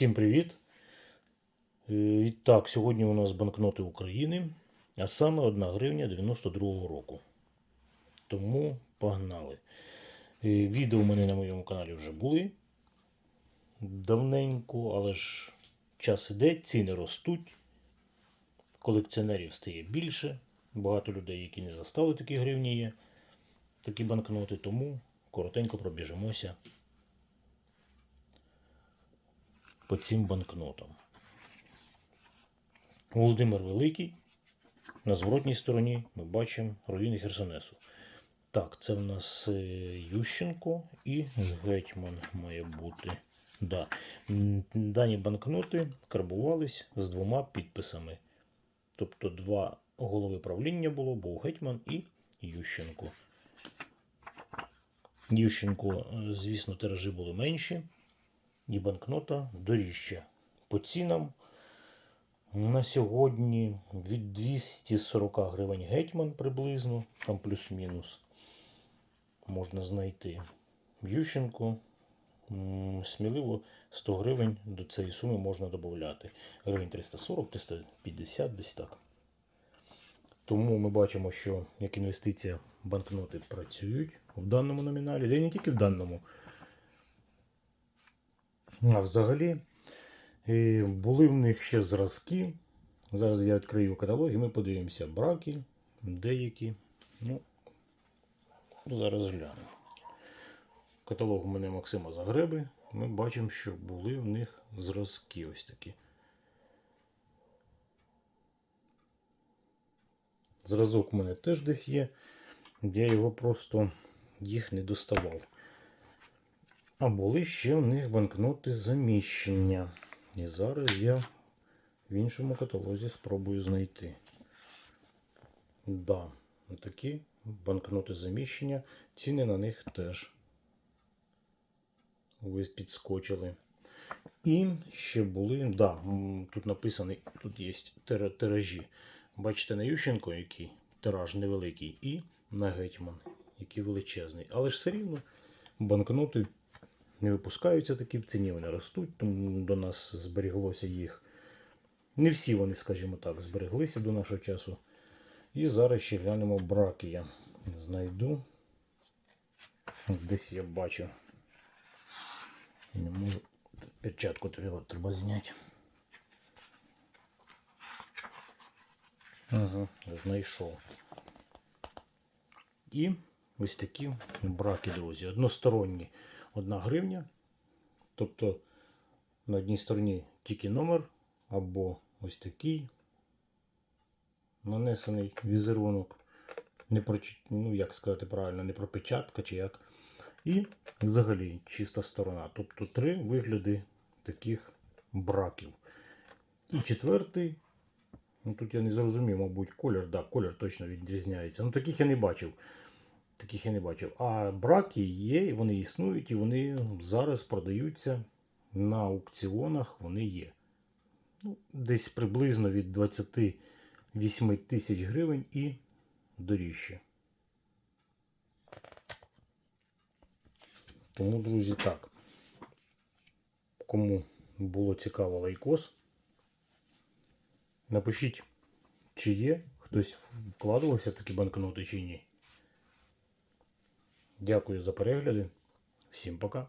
Всім привіт! Е, І так, сьогодні у нас банкноти України, а саме 1 гривня 92-го року. Тому погнали. Е, Відео у мене на моєму каналі вже були давненько, але ж час іде, ціни ростуть, колекціонерів стає більше. Багато людей, які не застали такі гривні є, такі банкноти, тому коротенько пробіжимося по цим банкнотам. Володимир Великий. На зворотній стороні ми бачимо руїни Херсонесу. Так, це в нас е, Ющенко і Гетьман має бути. Да. Дані банкноти карбувались з двома підписами. Тобто два голови правління було, був Гетьман і Ющенко. Ющенко, е, звісно, тиражі були менші і банкнота доріжча. По цінам на сьогодні від 240 гривень гетьман приблизно, там плюс-мінус можна знайти. Ющенко сміливо 100 гривень до цієї суми можна додати. Гривень 340, 350 десь так. Тому ми бачимо, що як інвестиція банкноти працюють в даному номіналі, де не тільки в даному. А взагалі були в них ще зразки. Зараз я відкрию каталог і ми подивимося браки, деякі. Ну, зараз глянемо. Каталог у мене Максима Загреби. Ми бачимо, що були в них зразки ось такі. Зразок у мене теж десь є. Я його просто їх не доставав. А були ще в них банкноти заміщення. І зараз я в іншому каталозі спробую знайти. Да, такі банкноти заміщення. Ціни на них теж ви підскочили. І ще були, да, тут написаний, тут є тиражі. Бачите, на Ющенко, який тираж невеликий, і на Гетьман, який величезний. Але ж все рівно банкноти не випускаються такі в ціні, вони ростуть, тому до нас зберіглося їх. Не всі вони, скажімо так, збереглися до нашого часу. І зараз ще глянемо браки. Я знайду. Десь я бачу. Не можу. Перчатку треба, треба зняти. Ага, знайшов. І ось такі браки, друзі. Односторонні 1 гривня. Тобто на одній стороні тільки номер або ось такий нанесений візерунок. Не про, ну, як сказати правильно, не пропечатка чи як. І взагалі чиста сторона. Тобто три вигляди таких браків. І четвертий. Ну, тут я не зрозумів, мабуть, колір. Да, колір точно відрізняється. Ну, таких я не бачив. Таких я не бачив. А браки є, вони існують, і вони зараз продаються на аукціонах. Вони є. Ну, десь приблизно від 28 тисяч гривень і доріжче. Тому, друзі, так. Кому було цікаво лайкос, напишіть, чи є хтось вкладувався в такі банкноти чи ні. Дякую за перегляди. Всім пока.